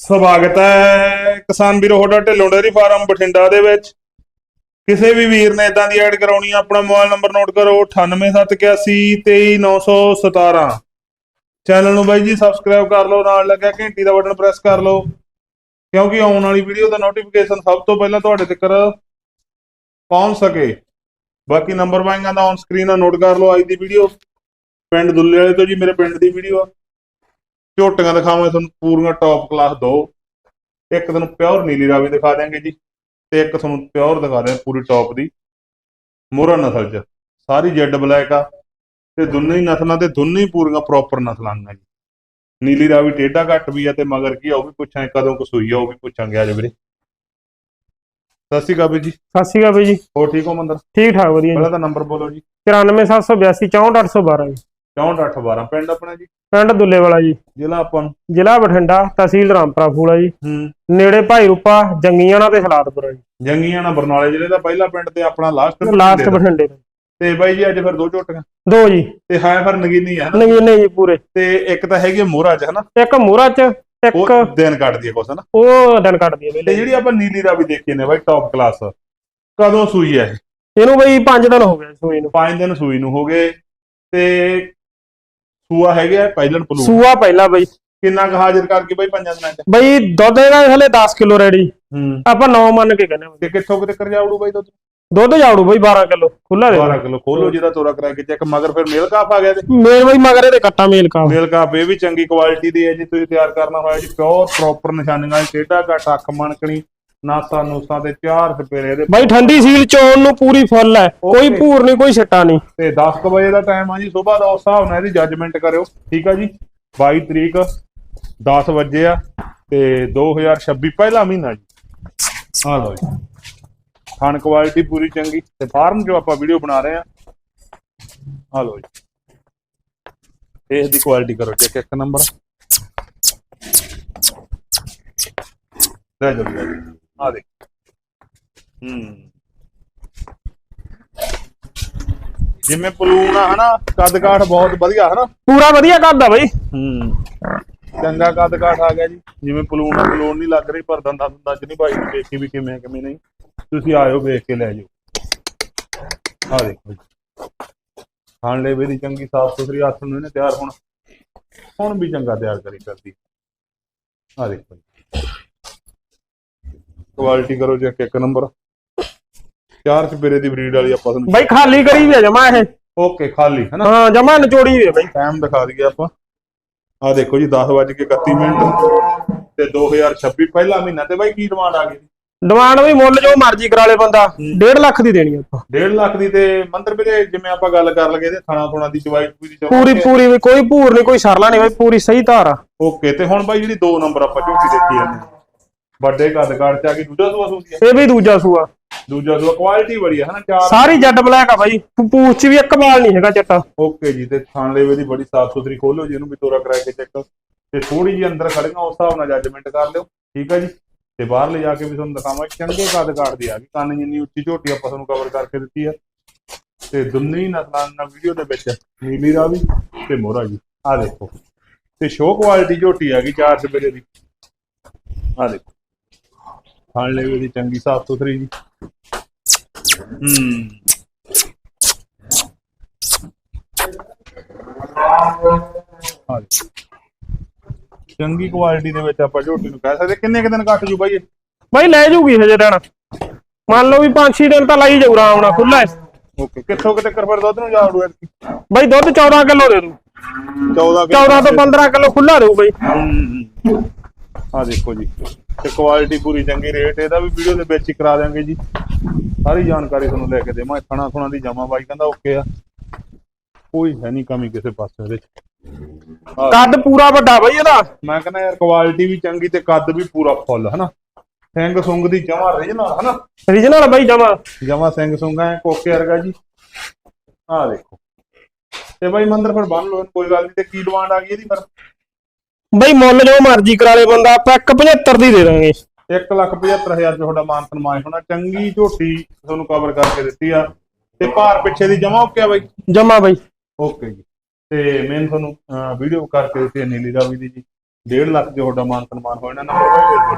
ਸਵਾਗਤ ਹੈ ਕਿਸਾਨ ਵੀਰੋ, ਤੁਹਾਡਾ ਢਿੱਲੋਂ ਡੇਅਰੀ ਫਾਰਮ ਬਠਿੰਡਾ ਦੇ ਵਿੱਚ। ਕਿਸੇ ਵੀ ਵੀਰ ਨੇ ਇਦਾਂ ਦੀ ਐਡ ਕਰਾਉਣੀ ਆ, ਆਪਣਾ ਮੋਬਾਈਲ ਨੰਬਰ ਨੋਟ ਕਰੋ 9871823917 ਚੈਨਲ ਨੂੰ ਬਾਈ ਜੀ ਸਬਸਕ੍ਰਾਈਬ ਕਰ ਲਓ, ਨਾਲ ਲੱਗਿਆ ਘੰਟੀ ਦਾ ਬਟਨ ਪ੍ਰੈਸ ਕਰ ਲਓ, ਕਿਉਂਕਿ ਆਉਣ ਵਾਲੀ ਵੀਡੀਓ ਦਾ ਨੋਟੀਫਿਕੇਸ਼ਨ ਸਭ ਤੋਂ ਪਹਿਲਾਂ ਤੁਹਾਡੇ ਤੱਕ ਪਹੁੰਚ ਸਕੇ। ਬਾਕੀ ਨੰਬਰ ਵਾਂਗਾਂ ਦਾ ਔਨ ਸਕਰੀਨ ਆ ਨੋਟ ਕਰ ਲਓ ਅੱਜ ਦੀ ਵੀਡੀਓ ਪਿੰਡ ਦੁੱਲੇ ਵਾਲੇ ਤੋਂ ਜੀ, ਮੇਰੇ ਪਿੰਡ ਦੀ ਵੀਡੀਓ ਆ। ਝੋਟੀਆਂ ਦਿਖਾਵਾਂਗੇ ਤੁਹਾਨੂੰ ਪੂਰੀਆਂ ਟੌਪ ਕਲਾਸ ਦੋ। ਇੱਕ ਤੁਹਾਨੂੰ ਪਿਓਰ ਨੀਲੀ ਰਾਵੀ ਦਿਖਾ ਦਿਆਂਗੇ ਜੀ ਤੇ ਇੱਕ ਤੁਹਾਨੂੰ ਪਿਓਰ ਦਿਖਾ ਦਿਆਂ ਪੂਰੀ ਟੌਪ ਦੀ। ਮੋਹਰਾ ਨਸਲ ਚ ਸਾਰੀ ਜੈਡ ਬਲੈਕ ਆ ਤੇ ਦੋਨੇ ਹੀ ਨਸਲਾਂ ਤੇ ਦੋਨੇ ਹੀ ਪੂਰੀਆਂ ਪ੍ਰੋਪਰ ਨਸਲਾਂ ਆ ਜੀ। ਨੀਲੀ ਰਾਵੀ ਟੇਢਾ ਘੱਟ ਵੀ ਆ ਤੇ ਮਗਰ ਕੀ ਆ ਉਹ ਵੀ ਪੁੱਛਾਂਗੇ ਕਦੋਂ ਕਸੂਈ ਆ ਉਹ ਵੀ ਪੁੱਛਾਂਗੇ ਅੱਜ ਵੀਰੇ। ਸਤਿ ਸ਼੍ਰੀ ਅਕਾਲ ਜੀ। ਸਤਿ ਸ਼੍ਰੀ ਅਕਾਲ ਜੀ। ਹੋਰ ਠੀਕ ਹੋ ਮੰਦਰ? ਠੀਕ ਠਾਕ ਵਧੀਆ ਜੀ। ਪਹਿਲਾਂ ਤਾਂ ਨੰਬਰ ਬੋਲੋ ਜੀ। 94782 64812 ਜੀ। 6412 ਪਿੰਡ ਆਪਣਾ ਜੀ? ਪਿੰਡ ਦੁੱਲੇ ਵਾਲਾ ਜੀ। ਜ਼ਿਲ੍ਹਾ ਆਪਾਂ ਨੂੰ? ਜ਼ਿਲ੍ਹਾ ਬਠਿੰਡਾ ਤਹਿਸੀਲ ਰਾਮਪੁਰਾ ਫੂਲਾ ਜੀ। ਹੂੰ। ਨੇੜੇ ਭਾਈ ਰੂਪਾ ਜੰਗੀਆਣਾ ਤੇ ਸਲਾਦਪੁਰਾ ਜੀ। ਜੰਗੀਆਂ ਨਾ ਬਰਨਾਲੇ ਜ਼ਿਲ੍ਹੇ ਦਾ ਪਹਿਲਾ ਪਿੰਡ ਤੇ ਆਪਣਾ ਲਾਸਟ ਲਾਸਟ ਬਠਿੰਡੇ ਤੋਂ ਤੇ ਬਾਈ ਜੀ ਅੱਜ ਫਿਰ ਦੋ ਝੋਟੀਆਂ? ਦੋ ਜੀ। ਤੇ ਹੈ ਫਿਰ ਨਗੀਨੀ ਹੈ ਨਾ ਨਗੀਨੇ ਜੀ ਪੂਰੇ। ਤੇ ਇੱਕ ਤਾਂ ਹੈਗੀ ਮੋਹਰਾ ਚ ਹਨਾ? ਇੱਕ ਮੂਰਾ ਚ ਇੱਕ ਦਿਨ ਕੱਢਦੀ ਹੈ ਕੁਛ ਹਨਾ? ਉਹ ਦਿਨ ਕੱਟਦੀ ਹੈ ਤੇ ਜਿਹੜੀ ਆਪਾਂ ਨੀਲੀ ਦਾ ਵੀ ਦੇਖੀ ਨੇ ਬਾਈ ਟੌਪ ਕਲਾਸ ਕਦੋਂ ਸੂਈ ਹੈ ਇਹ? ਇਹਨੂੰ ਬਈ 5 ਦਿਨ ਹੋ ਗਏ ਸੂਈ ਨੂੰ। ਪੰਜ ਦਿਨ ਸੂਈ ਨੂੰ ਹੋ ਗਏ। ਤੇ ਸੂਆ ਹੈਗਾ ਪਹਿਲਣ ਪਲੂ ਸੂਆ ਪਹਿਲਾ ਬਈ। ਕਿੰਨਾ ਕੁ ਹਾਜ਼ਰ ਕਰਕੇ ਬਾਈ ਪੰਜਾਂ ਦਿਨਾਂ ਚ? ਬਈ ਦੁੱਧ ਇਹਦਾ ਹਲੇ 10 ਕਿਲੋ ਰੈਡੀ ਹੂੰ। ਆਪਾਂ 9 ਮੰਨ ਕੇ ਕਹਿੰਦੇ ਤੇ ਕਿੱਥੋਂ ਕਿਤੇ ਕਰ ਜਾਊੜੂ ਬਾਈ ਦੁੱਧ? ਦੁੱਧ ਜਾੜੂ ਬਈ 12 ਕਿਲੋ ਖੁੱਲਾ ਦੇ। 12 ਕਿਲੋ ਖੋਲੋ ਜਿਹਦਾ ਤੋਰਾ ਕਰਾ ਕੇ ਚੈੱਕ ਮਗਰ ਫਿਰ ਮੇਲ ਕਾਫ ਆ ਗਿਆ ਤੇ। ਮੇਲ ਬਈ ਮਗਰ ਇਹਦੇ ਕੱਟਾ ਮੇਲ ਕਾ ਮੇਲ ਕਾਪ ਇਹ ਵੀ ਚੰਗੀ ਕੁਆਲਿਟੀ ਦੀ ਹੈ ਜੀ ਤੁਸੀਂ ਤਿਆਰ ਕਰਨਾ ਹੋਇਆ ਜੀ ਪਿਓਰ ਪ੍ਰੋਪਰ ਨਿਸ਼ਾਨੀਆਂ ਟੇਢਾ ਘੱਟ ਅੱਖ ਮਣਕਣੀ ਨਾਸਾ ਨੂਸਾ ਤੇ ਚਾਰ ਸਪੇਰੇ ਦੇ ਬਈ ਠੰਡੀ ਸੀਲ ਚੋਣ ਨੂੰ ਪੂਰੀ ਫੁੱਲ ਹੈ। ਕੋਈ. ਭੂਰ ਨਹੀਂ ਕੋਈ ਛਿੱਟਾ ਨਹੀਂ। ਤੇ 10 ਕੁ ਵਜੇ ਦਾ ਟਾਈਮ ਆ ਜੀ ਸਵੇਰ ਦਾ ਉਸ ਹਿਸਾਬ ਨਾਲ ਇਹਦੀ ਜੱਜਮੈਂਟ ਕਰਿਓ। ਠੀਕ ਆ ਜੀ? 22 ਤਰੀਕ 10 ਵਜੇ ਆ ਤੇ 2026 ਪਹਿਲਾ ਮਹੀਨਾ ਜੀ। ਆ ਲਓ ਜੀ। ਖਾਣ ਕੁਆਲਿਟੀ ਪੂਰੀ ਚੰਗੀ। ਤੇ ਫਾਰਮ ਜੋ ਆਪਾਂ ਵੀਡੀਓ ਬਣਾ ਰਹੇ ਆ ਆ ਲਓ ਜੀ। ਇਸ ਦੀ ਕੁਆਲਿਟੀ ਕਰੋ ਚੈੱਕ ਇੱਕ ਨੰਬਰ ਲੈ ਜਾਓ ਜੀ। ਆ ਦੇ ਹੂੰ। ਜਿਵੇਂ ਪਲੂਨ ਆ ਹਨਾ? ਕੱਦ ਕਾਠ ਬਹੁਤ ਵਧੀਆ ਹਨਾ? ਪੂਰਾ ਵਧੀਆ ਕਰਦਾ ਬਈ। ਹੂੰ। ਚੰਗਾ ਕੱਦ ਕਾਠ ਆ ਗਿਆ ਜੀ। ਜਿਵੇਂ ਪਲੂਨ ਆ ਪਲੂਨ ਨਹੀਂ ਲੱਗ ਰਹੀ ਪਰ ਦੰਦਾਂ ਦੰਦਾਂ ਚ ਨਹੀਂ ਭਾਈ ਨੂੰ ਦੇਖੀ ਵੀ ਕਿਵੇਂ ਆ, ਕਿਵੇਂ ਨਹੀਂ। ਤੁਸੀਂ ਆਇਓ ਵੇਖ ਕੇ ਲੈ ਜਾਓ ਆ ਦੇਖੋ ਜੀ ਖਾਣ ਲੈ ਦੀ ਚੰਗੀ ਸਾਫ਼ ਸੁਥਰੀ ਹੱਥ ਨੂੰ ਇਹਨੇ ਤਿਆਰ ਹੁਣ। ਹੁਣ ਵੀ ਚੰਗਾ ਤਿਆਰ ਕਰੀ ਕਰਦੀ। ਆ ਦੇਖੋ ਜੀ ਕੁਆਲਿਟੀ ਕਰੋ ਜੇ ਇੱਕ ਨੰਬਰ ਚਾਰ ਚਪੇਰੇ ਦੀ ਬਰੀਡ ਵਾਲੀ ਆਪਾਂ ਤੁਹਾਨੂੰ ਬਈ ਖਾਲੀ ਕਰੀ ਵੀ ਜਮਾ ਇਹ। ਓਕੇ ਖਾਲੀ ਹੈਨਾ ਹਾਂ ਜਮਾ ਨਚੋੜੀ ਵੀ ਬਈ। ਟਾਈਮ ਦਿਖਾ ਦਈਏ ਆਪਾਂ। ਆ ਦੇਖੋ ਜੀ 10:31 ਮਿੰਟ। ਤੇ 2026 ਪਹਿਲਾ ਮਹੀਨਾ ਤੇ ਬਾਈ ਕੀ ਡਿਮਾਂਡ ਆ ਗਈ ਡਿਮਾਂਡ ਵੀ ਮੁੱਲ ਜੋ ਮਰਜ਼ੀ ਕਰਾ ਲੇ ਬੰਦਾ। 1.5 ਲੱਖ ਦੀ ਦੇਣੀ ਆਪਾਂ। 1.5 ਲੱਖ ਦੀ ਤੇ ਮੰਦਰ ਵੀਰੇ ਜਿਵੇਂ ਆਪਾਂ ਗੱਲ ਕਰ ਲਗੇ ਤੇ ਥਾਣਾ ਥੋਣਾ ਦੀ ਚਵਾਈ ਪੂਰੀ ਪੂਰੀ ਪੂਰੀ ਵੀ ਕੋਈ ਭੂਰ ਨਹੀਂ ਕੋਈ ਸਰਲਾ ਨਹੀਂ ਬਈ ਪੂਰੀ ਸਹੀ ਧਾਰ ਆ। ਓਕੇ ਤੇ ਹੁਣ ਬਾਈ ਜਿਹੜੀ ਦੋ ਨੰਬਰ ਆਪਾਂ ਝੋਟੀ ਦੇਖੀ ਜਾਂਦੇ। ਵੱਡੇ ਕੱਦ ਕਾਠ ਚ ਆ ਗਈ ਦੂਜਾ ਸੂਆ ਹੈ ਇਹ ਵੀ ਦੂਜਾ ਸੂਆ। ਦੂਜਾ ਸੂਆ ਕੁਆਲਿਟੀ ਬੜੀ ਹੈ ਹਨਾ ਚਾਰ ਸਾਰੀ ਜੱਟ ਬਲੈਕ ਆ ਬਾਈ। ਪੂਛ ਚ ਵੀ ਇੱਕ ਬਾਲ ਨਹੀਂ ਹੈਗਾ ਚੱਟਾ ਓਕੇ ਜੀ ਤੇ ਥਾਣ ਲੈਵੇ ਦੀ ਬੜੀ ਸਾਫ਼ ਸੁਥਰੀ ਖੋਲੋ ਜੀ ਇਹਨੂੰ ਵੀ ਤੋਰਾ ਕਰਾ ਕੇ ਚੈੱਕ ਤੇ ਥੋੜੀ ਜੀ ਅੰਦਰ ਖੜੀਆਂ ਉਸ ਹਿਸਾਬ ਨਾਲ ਜੱਜਮੈਂਟ ਕਰ ਲਿਓ ਠੀਕ ਹੈ ਜੀ? ਤੇ ਬਾਹਰ ਲੈ ਜਾ ਕੇ ਵੀ ਤੁਹਾਨੂੰ ਦਿਖਾਵਾਂਗੇ ਚੰਗੇ ਕੱਦ ਕਾਠ ਦੀ ਆ ਗਈ ਕੰਨ ਜਿੰਨੀ ਉੱਚੀ ਝੋਟੀ ਆਪਾਂ ਤੁਹਾਨੂੰ ਕਵਰ ਕਰਕੇ ਦਿੱਤੀ ਆ। ਤੇ ਦੁੰਨੀ ਨਸਲਾਂ ਨਾਲ ਵੀਡੀਓ ਦੇ ਵਿੱਚ ਨੀਲੀ ਰਾਵੀ ਤੇ ਮੋਹਰਾ ਜੀ। ਆ ਦੇਖੋ। ਤੇ ਸ਼ੋ ਕੁਆਲਿਟੀ ਝੋਟੀ ਆ ਗਈ ਚਾਰ ਸਵੇਰੇ ਦੀ। ਆ ਦੇਖੋ। ਖਾਣ ਲੈਵੇ ਦੀ ਚੰਗੀ ਸਾਫ਼ ਸੁਥਰੀ ਜੀ। ਹੂੰ। ਚੰਗੀ ਕੁਆਲਿਟੀ ਦੇ ਵਿੱਚ ਆਪਾਂ ਝੋਟੀ ਨੂੰ ਕਹਿ ਸਕਦੇ। ਕਿੰਨੇ ਕੁ ਦਿਨ ਕੱਟ ਜੂ ਬਾਈ ਇਹ? ਬਾਈ ਲੈ ਜੂਗੀ ਹਜੇ ਦਿਨ। ਮੰਨ ਲਓ ਵੀ 5-6 ਦਿਨ ਤਾਂ ਲਾਈ ਜਾਊ ਆਰਾਮ ਨਾਲ ਖੁੱਲਾ ਓਕੇ ਕਿੱਥੋਂ ਕਿਤੇ ਕਰ ਫਿਰ ਦੁੱਧ ਨੂੰ ਜਾੜੂ ਐ ਬਾਈ ਦੁੱਧ 14 ਕਿਲੋ ਦੇ ਦੂ 14 14 ਤੋਂ 15 ਕਿਲੋ ਖੁੱਲਾ ਦੇਊ ਬਾਈ। ਆ ਦੇਖੋ ਜੀ ਤੇ ਕੁਆਲਿਟੀ ਪੂਰੀ ਚੰਗੀ ਰੇਟ ਇਹਦਾ ਵੀ ਵੀਡੀਓ ਦੇ ਵਿੱਚ ਹੀ ਕਰਾ ਦਿਆਂਗੇ ਜੀ। ਸਾਰੀ ਜਾਣਕਾਰੀ ਤੁਹਾਨੂੰ ਲੈ ਕੇ ਦੇਵਾਂ ਥਣਾ ਥੁਣਾ ਦੀ ਜਮਾ ਬਾਈ ਕਹਿੰਦਾ ਓਕੇ ਆ। ਕੋਈ ਹੈ ਨਹੀਂ ਕਮੀ ਕਿਸੇ ਪਾਸੇ ਆਹ, ਕੱਦ ਪੂਰਾ ਵੱਡਾ ਬਾਈ ਇਹਦਾ। ਮੈਂ ਕਹਿੰਦਾ ਯਾਰ ਕੁਆਲਿਟੀ ਵੀ ਚੰਗੀ ਤੇ ਕੱਦ ਵੀ ਪੂਰਾ ਫੁੱਲ ਹਨਾ? ਸਿੰਘ ਸੁੰਗ ਦੀ ਜਮਾ ਰੀਜਨਲ ਹਨਾ? ਰੀਜਨਲ ਬਾਈ ਜਮਾ। ਜਮਾ ਸਿੰਘ ਸੁੰਗਾ ਹੈ ਕੋਕੇ ਵਰਗਾ ਜੀ। ਆਹ ਦੇਖੋ। ਤੇ ਬਾਈ ਮੰਦਰ ਫਿਰ ਬੰਨ ਲਓ ਇਹਨੂੰ, ਕੋਈ ਗੱਲ ਨਹੀਂ ਤੇ ਕੀ ਡਿਮਾਂਡ ਆ ਗਈ ਇਹਦੀ ਫਿਰ? ਬਾਈ ਮੁੱਲ ਜੋ ਮਰਜ਼ੀ ਕਰਾ ਲੇ ਬੰਦਾ ਆਪਾਂ 175 ਦੀ ਦੇ ਦਾਂਗੇ। 175000 ਚ ਤੁਹਾਡਾ ਮਾਨ ਸਨਮਾਨ ਹੋਣਾ ਚੰਗੀ ਝੋਟੀ ਤੁਹਾਨੂੰ ਕਵਰ ਕਰਕੇ ਦਿੱਤੀ ਆ। ਤੇ ਭਾਰ ਪਿੱਛੇ ਦੀ ਜਮਾ ਓਕੇ ਆ ਬਾਈ? ਜਮਾ ਬਾਈ। ਓਕੇ ਜੀ। ਤੇ ਮੈਂ ਤੁਹਾਨੂੰ ਵੀਡੀਓ ਕਰਕੇ ਦਿੱਤੀ ਹੈ ਨੀਲੀ ਰਾਵੀ ਦੀ ਜੀ। 1.5 ਲੱਖ ਦੇ ਤੁਹਾਡਾ ਮਾਨ ਸਨਮਾਨ ਨਾ ਨੰਬਰ ਭਾਈ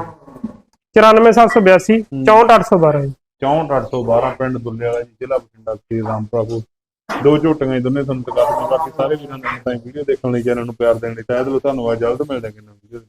94782 64812 ਜੀ। 64812 ਪਿੰਡ ਦੁੱਲੇ ਵਾਲਾ ਜੀ ਜ਼ਿਲ੍ਹਾ ਬਠਿੰਡਾ ਸ੍ਰੀ ਰਾਮਪੁਰਾ। ਦੋ ਝੋਟੀਆਂ ਹੀ ਦੋਨੇ ਤੁਹਾਨੂੰ ਦਿਖਾ ਦਿੰਦੇ, ਬਾਕੀ ਸਾਰੇ ਵੀਰਾਂ ਨੂੰ ਤਾਂ ਵੀਡੀਓ ਦੇਖਣ ਲਈ ਚੈਨਲ ਨੂੰ ਪਿਆਰ ਦੇਣ ਲਈ ਤਹਿ ਦਿਲੋਂ ਧੰਨਵਾਦ ਜਲਦ ਮਿਲਦੇ ਹਾਂ ਕਿੰਨਾ ਵੀਡੀਓ